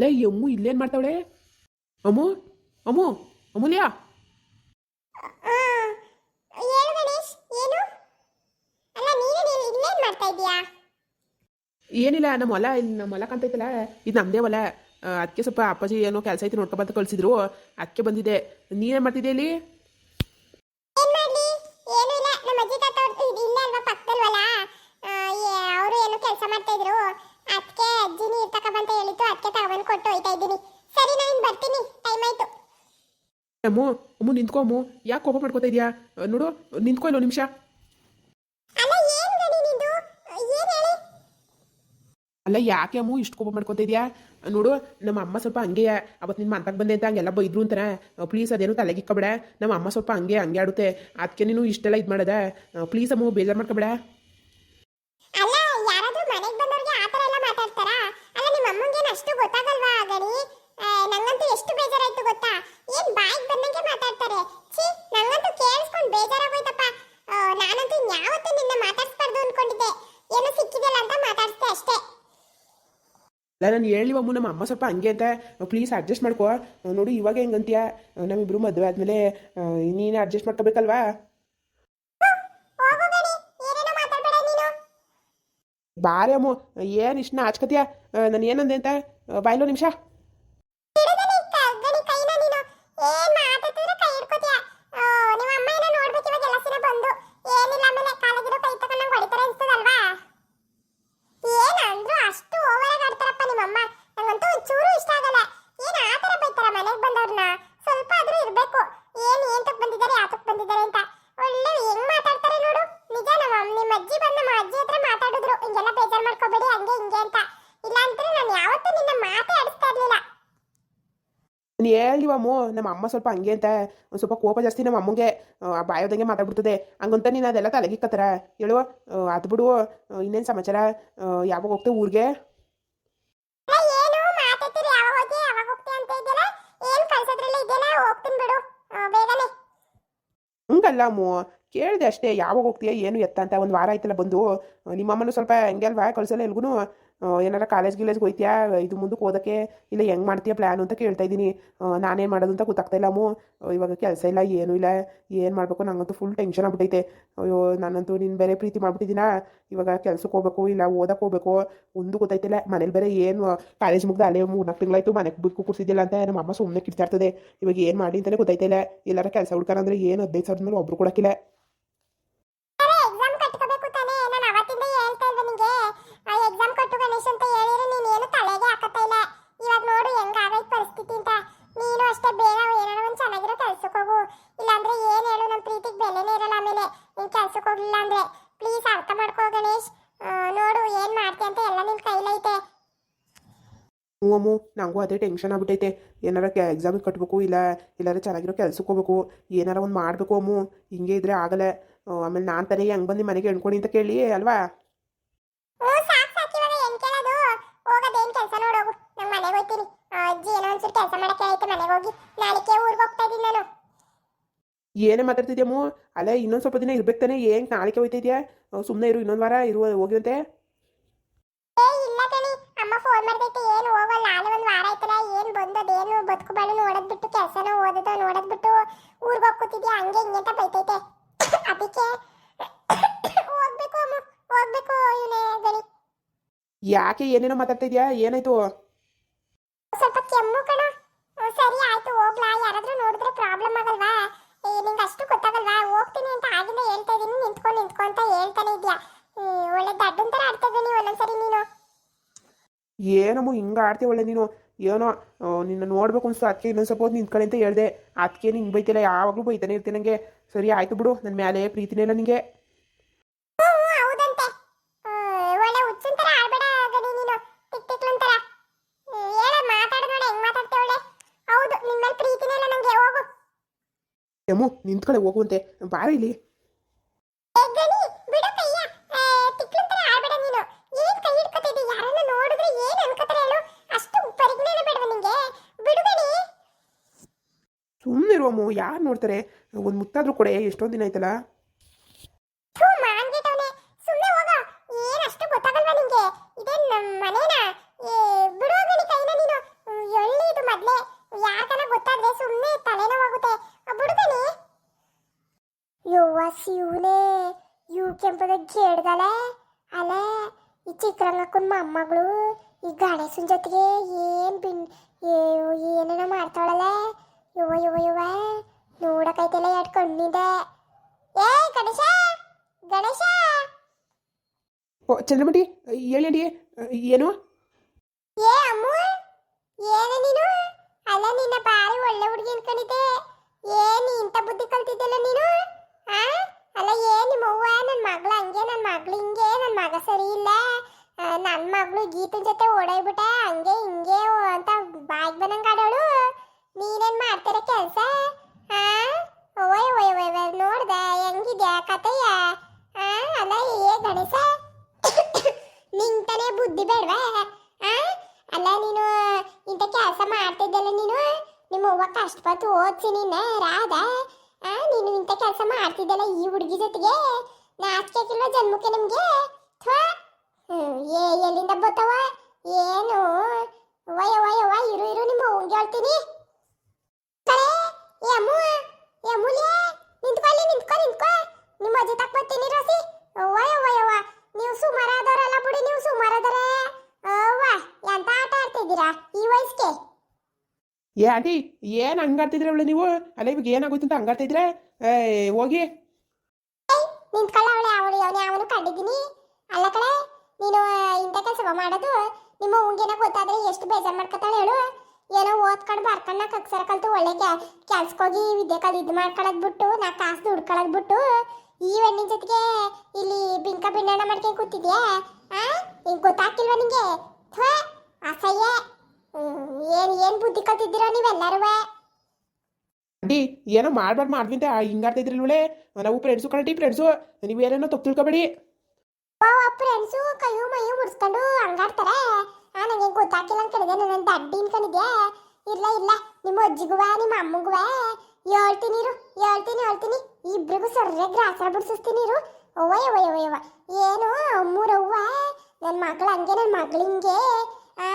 ಅಲ್ಲೇ ಈ ಅಮ್ಮು ಇಲ್ಲೇನು ಮಾಡ್ತಾವಳೆ? ಅಮ್ಮು ಅಮ್ಮು ಅಮೂಲ್ಯ ಏನಿಲ್ಲ ನಮ್ಮ ಹೊಲ ಇಲ್ಲಿ ನಮ್ಮ ಹೊಲ ಕಾಣ್ತೈತಲ್ಲ ಇದು ನಮ್ಮದೇ ಹೊಲ. ಅದಕ್ಕೆ ಸ್ವಲ್ಪ ಅಪ್ಪಾಜಿ ಏನೋ ಕೆಲಸ ಐತಿ ನೋಡ್ಕೊಬಂತ ಕಳ್ಸಿದ್ರು. ಅದಕ್ಕೆ ಬಂದಿದ್ದೆ. ನೀನೇನು ಮಾಡ್ತಿದ್ದೆ ಇಲ್ಲಿ ಏನ್ ಮಾಡ್ಲಿ ಏನು ಇಲ್ಲ ನಮ್ಮ ಅಜ್ಜಿ ತಾತ ಅವ್ರ್ದು ಇದು ಇಲ್ಲೇ ಅಲ್ವಾ ಪಕ್ಕದಲ್ವಲ್ಲ ಅವರು ಏನೋ ಕೆಲಸ ಮಾಡ್ತಾ ಇದ್ರು ಅದಕ್ಕೆ ಅಜ್ಜಿ ನೀರ್ ತಗೊಬಂತ ಹೇಳಿತ್ತು ಅದಕ್ಕೆ ತಗೊಂಡ್ ಕೊಟ್ಟು ಹೋಯ್ತಾ ಇದ್ದೀನಿ ಸರಿ ನಾನು ಬರ್ತೀನಿ ಟೈಮ್ ಆಯ್ತು ಅಮ್ಮು ಅಮ್ಮು ನಿಂತ್ಕೊ ಅಮ್ಮು. ಯಾಕೆ ಕೋಪ ಮಾಡ್ಕೋತಾ ಇದೀಯಾ? ನೋಡು ನಿಂತ್ಕೊ ಇಲ್ಲೋ ನಿಮಿಷ. ಅಲ್ಲ ಯಾಕೆ ಅಮ್ಮು ಇಷ್ಟು ಕೋಪ ಮಾಡ್ಕೋತಾ ಇದೀಯಾ? ನೋಡು ನಮ್ಮ ಅಮ್ಮ ಸ್ವಲ್ಪ ಹಂಗೆ ಅವತ್ತು ನಿನ್ನ ಮಂತಕ್ಕೆ ಬಂದೆ ಅಂತ ಹಂಗೆಲ್ಲ ಬೈದ್ರು ಅಂತಾನೆ. ಪ್ಲೀಸ್ ಅದೇನು ತಲೆಗಿಕ್ಕಬೇಡ ನಮ್ಮ ಅಮ್ಮ ಸ್ವಲ್ಪ ಹಂಗೆ ಹಂಗೆ ಆಡುತ್ತೆ. ಅದಕ್ಕೆ ನೀನು ಇಷ್ಟೆಲ್ಲ ಇದು ಮಾಡದ. ಪ್ಲೀಸ್ ಅಮ್ಮು ಬೇಜಾರು ಮಾಡ್ಕೊಬೇಡ ಅಲ್ಲ ಯಾರಾದ್ರೂ ಮನೆಗೆ ಬಂದವ್ರಿಗೆ ಆ ಥರ ಎಲ್ಲ ಮಾತಾಡ್ತಾರಾ ಅಲ್ಲ ನಿಮ್ಮ ಅಮ್ಮಂಗೇನು ಅಷ್ಟು ಗೊತ್ತಾಗಲ್ವಾ ಗಣಿ ಆ, ನಂಗಂತೂ ಎಷ್ಟು ಬೇಜಾರಾಯ್ತು ಗೊತ್ತಾ ಏನ್ ಬಾಯಿಗೆ ಬಂದಂಗೆ ಮಾತಾಡ್ತಾರೆ ಛೀ ನಂಗಂತೂ ಕೇಳಿಸ್ಕೊಂಡು ಬೇಜಾರಾಗೋಯ್ತಪ್ಪ ಆ, ನಾನಂತೂ ಯಾವತ್ತೂ ನಿನ್ನ ಮಾತಾಡ್ಸ್ಬಾರ್ದು ಅನ್ಕೊಂಡಿದ್ದೆ. ಏನೋ ಸಿಕ್ಕಿದೆಲ್ಲ ಅಂತ ಮಾತಾಡ್ಸ್ದೆ ಅಷ್ಟೇ. ಅಲ್ಲ ನಾನು ಹೇಳಿ ಒಮ್ಮು ನಮ್ಮ ಅಮ್ಮ ಸ್ವಲ್ಪ ಹಂಗೆ ಅಂತ. ಪ್ಲೀಸ್ ಅಡ್ಜಸ್ಟ್ ಮಾಡ್ಕೋ. ನೋಡು ಇವಾಗ ಹೆಂಗಂತೀಯ ನಮ್ಮಿಬ್ರು ಮದುವೆ ಆದ್ಮೇಲೆ ನೀನು ಅಡ್ಜಸ್ಟ್ ಮಾಡ್ಕೋಬೇಕಲ್ವಾ? ಬಾರಿ ಅಮ್ಮು ಏನು ಇಷ್ಟು ನಾಚ್ಕತಿಯ ನಾನು ಏನಂದೆ ಅಂತ? ಬಾಯ್ಲೋ ನಿಮಿಷ ಬಿಡು ಗಣಿ, ಕ- ಗಣಿ ಕೈನ ನೀನು ಏನ್ ಮಾತಾಡ್ತಿದ್ರೆ ಕೈ ಹಿಡ್ಕೊತೀಯ ಆ, ನಿಮ್ಮ ಅಮ್ಮ ಏನೋ ನೋಡ್ಬೇಕು ಇವಾಗ ಎಲ್ಲ ಸಿನ ಬಂದು ಏನಿಲ್ಲ ಆಮೇಲೆ ಕಾಲೇಜಿರೋ ಕೈ ತಗೊಂಡು ನಂಗೆ ಹೊಡಿತಾರೆ ಅನ್ಸ್ತದಲ್ವಾ ಏನಂದ್ರು ಅಷ್ಟು ಓವರ್ ಆಗಿ ಆಡ್ತಾರಪ್ಪ ನಿಮ್ಮಮ್ಮ ನಂಗಂತೂ ಒಂಚೂರು ಇಷ್ಟ ಆಗಲ್ಲ ಏನ್ ಆ ಥರ ಬೈತಾರ ಮನೆಗೆ ಬಂದವ್ರನ್ನ ಸ್ವಲ್ಪ ಆದ್ರೂ ಇರ್ಬೇಕು ಏನ್ ಏಂತಕ್ ಬಂದಿದ್ದಾರೆ ಯಾತಕ್ ಬಂದಿದ್ದಾರೆ ಅಂತ ಒಳ್ಳೆ ಹೆಂಗ್ ಮಾತಾಡ್ತಾರೆ ನೋಡು ನಿಜ ನಮ್ಮ ಅಮ್ಮ- ಅಜ್ಜಿ ಬಂದು ನಮ್ಮ ಅಜ್ಜಿ ಹತ್ರ ಮಾತಾಡಿದ್ರು. ಹಿಂಗೆಲ್ಲ ಬೇಜಾರ್ ಮಾಡ್ಕೋಬೇಡಿ ಹಂಗೆ ಹಿಂಗೆ ಅಂತ. ಇಲ್ಲ ಅಂದ್ರೆ ನಾನು ಯಾವತ್ತೂ ನಿನ್ನ ಮಾತೇ ಆಡಿಸ್ತಾ ಇರ್ಲಿಲ್ಲ. ನೀನು ಹೇಳಿವಮ್ಮು ನಮ್ಮ ಅಮ್ಮ ಸ್ವಲ್ಪ ಹಂಗೆ ಅಂತ. ಒಂದು ಸ್ವಲ್ಪ ಕೋಪ ಜಾಸ್ತಿ ನಮ್ಮ ಅಮ್ಮಂಗೆ. ಬಾಯೋದಂಗೆ ಮಾತಾಡ್ಬಿಡ್ತದೆ. ಹಂಗಂತ ನೀನು ಅದೆಲ್ಲ ತಲೆಗಿಕ್ಕತ್ತರ. ಹೇಳುವ ಅದು ಬಿಡು. ಇನ್ನೇನು ಸಮಾಚಾರ? ಯಾವಾಗ ಹೋಗ್ತೇವೆ ಊರಿಗೆ? ಹಂಗಲ್ಲ ಅಮ್ಮು ಕೇಳಿದೆ ಅಷ್ಟೇ, ಯಾವಾಗ ಹೋಗ್ತೀಯ, ಏನು ಎತ್ತ ಅಂತ ಒಂದು ವಾರ ಆಯ್ತಲ್ಲ ಬಂದು. ನಿಮ್ಮಮ್ಮನೂ ಸ್ವಲ್ಪ ಹೆಂಗೆ ಅಲ್ವಾ, ಕಳ್ಸಲ್ಲ ಎಲ್ಗೂ ಏನಾರ ಕಾಲೇಜ್ ಗಿಲೇಜ್ಗೆ ಹೋಯ್ತೀಯಾ, ಇದು ಮುಂದಕ್ಕೆ ಓದೋಕ್ಕೆ ಇಲ್ಲ ಹೆಂಗೆ ಮಾಡ್ತೀಯ ಪ್ಲ್ಯಾನು ಅಂತ ಕೇಳ್ತಾ ಇದ್ದೀನಿ. ನಾನೇನು ಮಾಡೋದು ಅಂತ ಗೊತ್ತಾಗ್ತಾ ಇಲ್ಲ ಇವಾಗ ಕೆಲಸ ಇಲ್ಲ, ಏನೂ ಇಲ್ಲ, ಏನು ಮಾಡಬೇಕು, ನಂಗಂತೂ ಫುಲ್ ಟೆನ್ಷನ್ ಆಗ್ಬಿಟ್ಟೈತೆ ಅಯ್ಯೋ ನಾನಂತೂ ನಿನ್ನ ಬೇರೆ ಪ್ರೀತಿ ಮಾಡಿಬಿಟ್ಟಿದ್ದೀನಾ. ಇವಾಗ ಕೆಲ್ಸಕ್ಕೆ ಹೋಗ್ಬೇಕು, ಇಲ್ಲ ಓದಕ್ಕೆ ಹೋಗ್ಬೇಕು. ಒಂದು ಗೊತ್ತಾಯ್ತಿಲ್ಲ, ಮನೇಲಿ ಬೇರೆ ಏನು ಕಾಲೇಜ್ ಮುಗ್ದು ಅಲ್ಲೇ ಮೂರ್ನಾಲ್ಕು ತಿಂಗಳಾಯ್ತು, ಮನೆಗೆ ಬಿಟ್ಟು ಕೂರಿಸಿದ್ದಿಲ್ಲ ಅಂತ ನಮ್ಮ ಅಮ್ಮ ಸುಮ್ಮನೆ ಕಿಡ್ತಾ ಇರ್ತದೆ ಇವಾಗ ಏನು ಮಾಡಿ ಅಂತಲೇ ಗೊತ್ತಾಯ್ತಿಲ್ಲ ಎಲ್ಲಾರ ಕೆಲಸ ಹುಡ್ಕಾರಂದ್ರೆ ಏನು ಹದಿನೈದು ಸಾವಿರದ ಮೇಲೆ ಒಬ್ರು ಕೊಡಕ್ಕಿಲ್ಲ ಅರೆ ಎಕ್ಸಾಮ್ ಕಟ್ಕೋಬೇಕು ತಾನೇ ನಾನು ಅವತ್ತಿಂದ ಹೇಳ್ತಾ ಇದ್ದೆ ನಿಂಗೆ ಆ ಎಕ್ಸಾಮ್ ಕಟ್ಟು ಗಣೇಶ್ ಅಂತ ಹೇಳಿದ್ರೆ ನೀನ್ ಏನು ತಲೆಗೆ ಹಾಕತ್ತಾ ಇಲ್ಲ ಇವಾಗ ನೋಡು ಹೆಂಗ್ ಆಗೈತ್ ಪರಿಸ್ಥಿತಿ ಅಂತ ನೀನು ಅಷ್ಟೇ ಬೇಗ ಏನಾರ ಒಂದ್ ಚೆನ್ನಾಗಿರೋ ಕೆಲ್ಸಕ್ಕೆ ಹೋಗು ಇಲ್ಲಾಂದ್ರೆ ಏನ್ ಹೇಳು ನಮ್ಮ ಪ್ರೀತಿಗೆ ಬೆಲೆನೇ ಇರಲ್ಲ ಆಮೇಲೆ ನೀನ್ ಕೆಲ್ಸಕ್ಕೆ ಹೋಗ್ಲಿಲ್ಲ ಅಂದ್ರೆ ಪ್ಲೀಸ್ ಅರ್ಥ ಮಾಡ್ಕೋ ಗಣೇಶ್ ಆ, ನೋಡು ಏನ್ ಮಾಡ್ತೀಯ ಅಂತ ಎಲ್ಲ ನಿನ್ ಕೈಲೈತೆ ಹ್ಞೂ ಅಮ್ಮು ನನಗೂ ಅದೇ ಟೆನ್ಷನ್ ಆಗ್ಬಿಟ್ಟೈತೆ ಏನಾರ ಕೆ ಎಕ್ಸಾಮಿಗೆ ಕಟ್ಟಬೇಕು ಇಲ್ಲ ಇಲ್ಲಾರ ಚೆನ್ನಾಗಿರೋ ಕೆಲ್ಸಕ್ಕೆ ಹೋಗ್ಬೇಕು ಏನಾರ ಒಂದು ಮಾಡಬೇಕು ಅಮ್ಮು ಹಿಂಗೆ ಇದ್ರೆ ಆಗಲ್ಲ. ಆಮೇಲೆ ನಾನು ತಾನೇ ಹೆಂಗೆ ಬಂದು ಮನೆಗೆ ಎಣ್ಕೊಡಿ ಅಂತ ಕೇಳಿ ಅಲ್ವಾ? ಏನೇ ಮಾತಾಡ್ತಿದ್ಯಮ್ಮು ಅಲ್ಲೇ ಇನ್ನೊಂದು ಸ್ವಲ್ಪ ದಿನ ಇರ್ಬೇಕು ತಾನೆ ಏನು ನಾಳೆಗೆ ಹೋಯ್ತಿದ್ಯಾ ಸುಮ್ಮನೆ ಇರು ಇನ್ನೊಂದು ವಾರ ಇರುವ ಹೋಗಿವಂತೆ ಏ ಇಲ್ಲ ಕಣಿ ಅಮ್ಮ ಫೋನ್ ಮಾಡ್ದೈತೆ ಏನು ಹೋಗಲ್ಲ. ನಾನು ಒಂದು ವಾರ ಆಯ್ತಲ್ಲ ಏನು ಬಂದದೇನು ಬದುಕು ಬಾಳು ನೋಡೋದ್ ಬಿಟ್ಟು ಕೆಲಸನ ಓದದ ನೋಡೋದ್ ಬಿಟ್ಟು ಊರಿಗೆ ಹೋಗ್ಕೊತಿದ್ಯಾ ಹಂಗೆ ಹಿಂಗೆ ಅಂತ ಬೈತೈತೆ. ಅದಕ್ಕೆ ಹೋಗ್ಬೇಕು ಹೋಗ್ಬೇಕು ಇವನೇ ಗಣಿ ಯಾಕೆ ಏನೇನೋ ಮಾತಾಡ್ತಿದ್ಯಾ? ಏನಾಯ್ತು? ಸ್ವಲ್ಪ ಕೆಮ್ಮು ಕಣ. ಸರಿ ಆಯ್ತು ಹೋಗ್ಲಾ. ಯಾರಾದ್ರೂ ನೋಡಿದ್ರೆ ಪ್ರಾಬ್ಲಮ್ ಆಗಲ್ವಾ? ನಿಂಗೆ ಅಷ್ಟು ಗೊತ್ತಾಗಲ್ವಾ? ಹೋಗ್ತೀನಿ ಅಂತ ಆಗಿಂದ ಹೇಳ್ತಾ ಇದೀನಿ. ನಿಂತ್ಕೊಂಡು ನಿಂತ್ಕೊಂತ ಹೇಳ್ತಾನೆ ಇದ್ಯಾ? ಒಳ್ಳೆ ದಡ್ಡನ್ ಥರ ಆಡ್ತಾ ಇದೀನಿ ಒಂದೊಂದ್ಸರಿ ನೀನು. ಏನಮ್ಮ ಹಿಂಗೆ ಆಡ್ತೀಯ ಒಳ್ಳೆ ನೀನು. ಏನೋ ನಿನ್ನ ನೋಡ್ಬೇಕು ಅನ್ಸ್ತು ಅದಕ್ಕೆ ಇನ್ನೊಂದು ಸ್ವಲ್ಪ ಹೊತ್ತು ನಿಂತ್ಕೊಳ್ಳಿ ಅಂತ ಹೇಳಿದೆ. ಅದಕ್ಕೆ ಹಿಂಗೆ ಬೈತಿಲ್ಲ ಯಾವಾಗಲೂ ಬೈತಾನೆ ಇರ್ತೀನಿ ನನಗೆ ಸರಿ ಆಯ್ತು ಬಿಡು ನನ್ನ ಮೇಲೆ ಪ್ರೀತಿನೇ ಇಲ್ಲ ನಿನಗೆ ಹ್ಮ್, ನಿಂತ್ಕೊಳ್ಳೆ ಹೋಗುವಂತೆ ಒಳ್ಳೆ ಹುಚ್ಚಿನ ಥರ ಆಡ್ಬೇಡ ಗಡಿ ನೀನು ಟಿಕ್ ಟಿಕ್ಲನ್ ಥರ ಹ್ಮ್, ಹೇಳ ಮಾತಾಡ ನೋಡ ಹೆಂಗ್ ಮಾತಾಡ್ತೇವೆ ಒಳ್ಳೆ ಹೌದು ನಿನ್ ಮೇಲೆ ಪ್ರೀತಿನೇ ಇಲ್ಲ ನಂಗೆ ಹೋಗು ಯಮ್ಮು ನಿಂತ್ಕೊಳ್ಳೆ ಹೋಗುವಂತೆ ಬಾರ ಇಲ್ಲಿ ಏ ಗಣಿ ಬಿಡು ಕೈಯ ಆ, ಟಿಕ್ಲನ್ ಥರ ಆಡ್ಬೇಡ ನೀನು ಏನ್ ಕೈ ಹಿಡ್ಕೊತಿದ್ದಿ ಯಾರನ್ನ ನೋಡಿದ್ರೆ ಏನ್ ಅನ್ಕೋತಾರೆ ಹೇಳು ಅಷ್ಟು ಪರಿಜ್ಞಾನ ಬೇಡವ ನಿಂಗೆ ಬಿಡು ಗಣಿ ಸುಮ್ಮನೆ ಇರುವಮ್ಮು ಯಾರು ನೋಡ್ತಾರೆ? ಒಂದು ಮುತ್ತಾದ್ರೂ ಕೊಡೆ ಎಷ್ಟೊಂದು ದಿನ ಆಯ್ತಲ್ಲ? ಶಿವನೇ. ಇವ್ ಕೆಂಪದ ಕೇಳ್ದಲೆ ಅಲೆ ಈ ಚಿಕ್ಕರಂಗಕ್ಕನ ಮೊಮ್ಮಗಳು ಈ ಗಣೇಶನ ಜೊತೆಗೆ ಏನ್ ಬಿನ್ ಏನೇನೋ ಮಾಡ್ತಾಳಲ್ಲ? ಯುವ ಯುವ ಯುವ ನೋಡಕೈತೆಲ್ಲ ಎರಡು ಕಣ್ಣಿದೆ. ಏ ಗಣೇಶ ಗಣೇಶ! ಓ ಚಂದ್ರಮತಿ ಹೇಳಿ ಏನು? ಏ ಅಮ್ಮು ಏನ ನೀನು? ಅಲ್ಲ ನಿನ್ನ ಬಾರಿ ಒಳ್ಳೆ ಹುಡುಗಿ ಅನ್ಕೊಂಡಿದ್ದೆ. ಏನ್ ಇಂಥ ಬುದ್ಧಿ ಕಲ್ತಿದ್ದಲ್ಲ ನೀನು? ಆ? ಅಲ್ಲ ಏನ್ ನಿಮ್ಮ ಅವ್ವ ನನ್ನ ಮಗಳು ಹಂಗೆ ನನ್ನ ಮಗಳು ಹಿಂಗೆ ನನ್ನ ಮಗ ಸರಿ ಇಲ್ಲ. ನನ್ನ ಮಗಳು ಗೀತನ ಜೊತೆ ಓಡೋಗ್ಬಿಟ್ಟೆ ಹಂಗೆ ಹಿಂಗೆ ಅಂತ ಬಾಯಿಗೆ ಬಂದಂಗೆ ಆಡೋಳು. ನೀನೇನು ಮಾಡ್ತಾರ ಕೆಲಸ? ಓಯ್ ಓಯ್ ಓಯ್ ಓಯ್ ನೋಡ್ದೆ ಹೆಂಗಿದ್ಯಾ ಕತೆಯ ಅಲ್ಲ ಏ ಗಣೇಶ? ನಿಂತಾನೆ ಬುದ್ಧಿ ಬೇಡವಾ. ಅಲ್ಲ ನೀನು ಇಂಥ ಕೆಲಸ ಮಾಡ್ತಿದ್ದಲ್ಲ ನೀನು? ನಿಮ್ಮ ಅವ್ವ ಕಷ್ಟಪಟ್ಟು ಓದ್ಸಿ ನಿನ್ನ ಆ ನೀನು ಇಂಥ ಕೆಲಸ ಮಾಡ್ತಿದ್ದಲ್ಲ ಈ ಹುಡುಗಿ ಜೊತೆಗೆ? ನಾಚಿಕೆಗಿಲ್ವ ಜನ್ಮಕ್ಕೆ ನಿಮಗೆ? ಹ್ಮ್, ಏ ಎಲ್ಲಿಂದ ಬತ್ತವ ಏನು? ವಯ ವಯ ವಯ ಇರು ಇರು ನಿಮ್ಮ ಅವ್ವಂಗೆ ಹೇಳ್ತೀನಿ. ಕರೆ ಏ ಅಮ್ಮು ಏ ಅಮ್ಮುಲೇ ನಿಂತ್ಕೊಳ್ಳಿ ನಿಂತ್ಕೊ ನಿಂತ್ಕೊ. ನಿಮ್ಮ ಅಜ್ಜಿ ತಕ್ಕ ಬರ್ತೀನಿ ರಸಿ. ವಯ ವಯ ವ. ನೀವು ಸುಮಾರಾದವರಲ್ಲ ಬಿಡಿ ನೀವು ಸುಮಾರಾದರೆ ಅವ್ವ ಎಂತ ಆಟ ಆಡ್ತಿದ್ದೀರಾ ಈ ವಯಸ್ಸಿಗೆ? ಏ ಆಂಟಿ ಏನು ಹಂಗಾಡ್ತಿದ್ರೆ ಅವಳು ನೀವು? ಅಲ್ಲ ಇವಾಗ ಏನಾಗುತ್ತೆ ಅಂತ ಹಂಗಾಡ್ತಿದ್ರೆ? ಹೋಗಿ. ನಿಂತ್ಕೊಳ್ಳ ಅವಳೆ ಅವಳು ಅವನೇ ಅವನು ಕಂಡಿದ್ದೀನಿ. ಅಲ್ಲ ಕಡೆ ನೀನು ಇಂಥ ಕೆಲಸ ಮಾಡೋದು ನಿಮ್ಮ ಉಂಗಿನ ಗೊತ್ತಾದ್ರೆ ಎಷ್ಟು ಬೇಜಾರು ಮಾಡ್ಕೊತಾಳೆ ಹೇಳು. ಏನೋ ಓದ್ಕೊಂಡು ಬರ್ಕೊಂಡು ನಾ ಕಕ್ಸರ ಕಲ್ತು ಒಳ್ಳೆ ಕೆಲ್ಸಕ್ಕೋಗಿ ವಿದ್ಯೆ ಕಲ್ ಇದು ಮಾಡ್ಕೊಳ್ಳೋದು ಬಿಟ್ಟು, ನಾ ಕಾಸು ದುಡ್ಕೊಳ್ಳೋದು ಬಿಟ್ಟು, ಈ ಹೆಣ್ಣಿನ ಜೊತೆಗೆ ಇಲ್ಲಿ ಬಿಂಕ ಬಿಂಡಣ ಮಾಡ್ಕೊಂಡು ಕೂತಿದ್ಯಾ? ಆ? ಹಿಂಗೆ ಗೊತ್ತಾಗ್ತಿಲ್ವ ನಿಂಗೆ? ಥ್ವಾ ಅಸಹ್ಯ. ಏನು ಏನು ಬುದ್ಧಿ ಕಲ್ತಿದ್ದೀರೋ ನೀವೆಲ್ಲರೂ? ಆಂಟಿ, ಏನೋ ಮಾಡ್ಬಾರ್ದು ಮಾಡ್ವಿ ಅಂತ ಹಿಂಗಾಡ್ತಿದ್ರಿ ಇವಳೆ ನಾವು ಫ್ರೆಂಡ್ಸು ಕಣಟಿ ಫ್ರೆಂಡ್ಸು ನೀವೇನೇನೋ ತಪ್ಪು ತಿಳ್ಕೊಬೇಡಿ. ಫ್ರೆಂಡ್ಸು ಕೈಯು ಮೈಯು ಮುಡ್ಸ್ಕೊಂಡು ಹಂಗಾಡ್ತಾರೆ ಆ ನನಗೆ ಗೊತ್ತಾಗಿಲ್ಲ ಅಂತ ಕೇಳಿದೆ ನನ್ನ ದಡ್ಡಿ ಅನ್ಕೊಂಡಿದ್ಯಾ? ಇಲ್ಲ ಇಲ್ಲ. ನಿಮ್ಮ ಅಜ್ಜಿಗುವ, ನಿಮ್ಮ ಅಮ್ಮಗುವ, ಹೇಳ್ತೀನಿ ಇರು, ಹೇಳ್ತೀನಿ ಹೇಳ್ತೀನಿ. ಇಬ್ರಿಗೂ ಸರ್ರೆ ಗ್ರಾಸರ ಬಿಡ್ಸಿಸ್ತೀನಿ ಇರು. ಅವ್ವ ಯವ್ವ ಯವ್ವ ಯವ್ವ ಏನು ಅಮ್ಮೂರವ್ವ ನನ್ನ ಮಗಳು ಹಂಗೆ ನನ್ನ ಮಗಳು ಹಿಂಗೆ. ಆ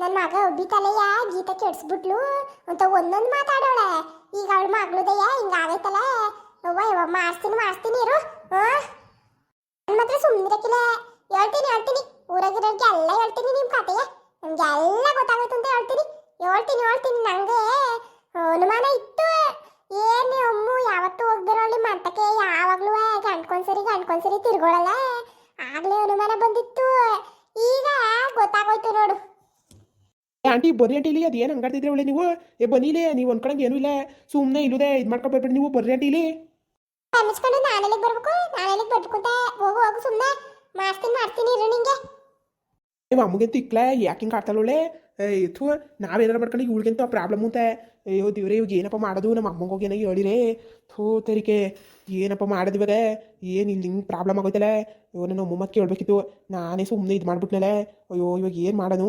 ನನ್ನ ಮಗ ಒಬ್ಬಿತಲೆಯ ಗೀತ ಕೆಡ್ಸ್ಬಿಟ್ಲು. ಅಂತ ಒಂದೊಂದು ಮಾತಾಡೋಳೆ. ಈಗ ಅವಳ ಮಗಳದಯ್ಯ ಹಿಂಗಾಗೈತಲ್ಲ ಅವ್ವ ಯವ್ವ ಮಾಡಿಸ್ತೀನಿ ಮಾಡಿಸ್ತೀನಿ ಇರು. ಹಾಂ ಮಾತ್ರ ಸುಮ್ಮನಿರಕ್ಕಿಲ್ಲ ಹೇಳ್ತೀನಿ ಹೇಳ್ತೀನಿ. ಊರಾಗಿರೋರ್ಗೆ ಎಲ್ಲ ಹೇಳ್ತೀನಿ ನಿಮ್ಮ ಕತೆಯ ನಮ್ಗೆ ಎಲ್ಲ ಗೊತ್ತಾಗುತ್ತೆ ಅಂತ ಹೇಳ್ತೀನಿ. ಹೇಳ್ತೀನಿ ಹೇಳ್ತೀನಿ. ನಂಗೆ ಅನುಮಾನ ಇತ್ತು. ಏನು ಅಮ್ಮು, ಯಾವತ್ತೂ ಹೋಗ್ದಿರೋಳಿ ಮಂಟಕ್ಕೆ ಯಾವಾಗ್ಲೂ ಗಂಟ್ಕೊಂದ್ಸರಿ ಗಂಟ್ಕೊಂದ್ಸರಿ ತಿರ್ಗೊಳಲ್ಲ. ಆಗ್ಲೇ ಅನುಮಾನ ಬಂದಿತ್ತು. ಈಗ ಗೊತ್ತಾಗೋಯ್ತು ನೋಡು. ಆಂಟಿ, ಬರ್ರಿ ಆಂಟಿ ಇಲ್ಲಿ. ಅದು ಏನು ಹಂಗಾಡ್ತಿದ್ರೆ ಒಳ್ಳೆ ನೀವು? ಏ ಬನ್ನಿಲೇ ನೀವು ಅನ್ಕೊಳಂಗೆ ಏನೂ ಇಲ್ಲ. ಸುಮ್ಮನೆ ಇಲ್ಲದೆ. ಇದು ಮಾಡ್ಕೊಂಡು ಬರ್ಬೇಡಿ ನೀವು. ಬರ್ರಿ ಆಂಟಿ ಇಲ್ಲಿ ನಾನು ನಾನೆಲ್ಲಿಗೆ ಬರ್ಬೇಕು? ನಾನೆಲ್ಲಿಗೆ ಬರ್ಬೇಕು ಅಂತ ಹೋಗು ಹೋಗು ಸುಮ್ಮನೆ ಮಾಡ್ತೀನಿ ಮಾಡ್ತೀನಿ ಇರು ನಿಂಗೆ. ನೀವು ಅಮ್ಮಗೆ ತಿಕ್ಲ, ಯಾಕೆ ಹಿಂಗೆ ಆಡ್ತಾಳೊಳೆ ಥೂ ನಾವೇನಾರು ಮಾಡ್ಕೊಂಡು ಇವಳಿಗೆಂತ ಪ್ರಾಬ್ಲಮ್ ಅಂತ ಅಯ್ಯೋ ದೇವ್ರೆ, ಇವಾಗ ಏನಪ್ಪ ಮಾಡೋದು? ನಮ್ಮ ಅಮ್ಮಗೆ ಹೋಗಿ ಏನಾಗಿ ಹೇಳಿರೆ. ಥೂ, ತರಿಕೆ. ಏನಪ್ಪ ಮಾಡೋದು ಇವಾಗ? ಏನು ಇಲ್ಲಿ ಹಿಂಗೆ ಪ್ರಾಬ್ಲಮ್ ಆಗೋಯ್ತಲ್ಲ ಅಯ್ಯೋ ನನ್ನ ಅಮ್ಮಮ್ಮ ಕೇಳಬೇಕಿತ್ತು. ನಾನೇ ಸುಮ್ಮನೆ ಇದು ಮಾಡ್ಬಿಟ್ನಲ್ಲ ಅಯ್ಯೋ, ಇವಾಗ ಏನು ಮಾಡೋದು?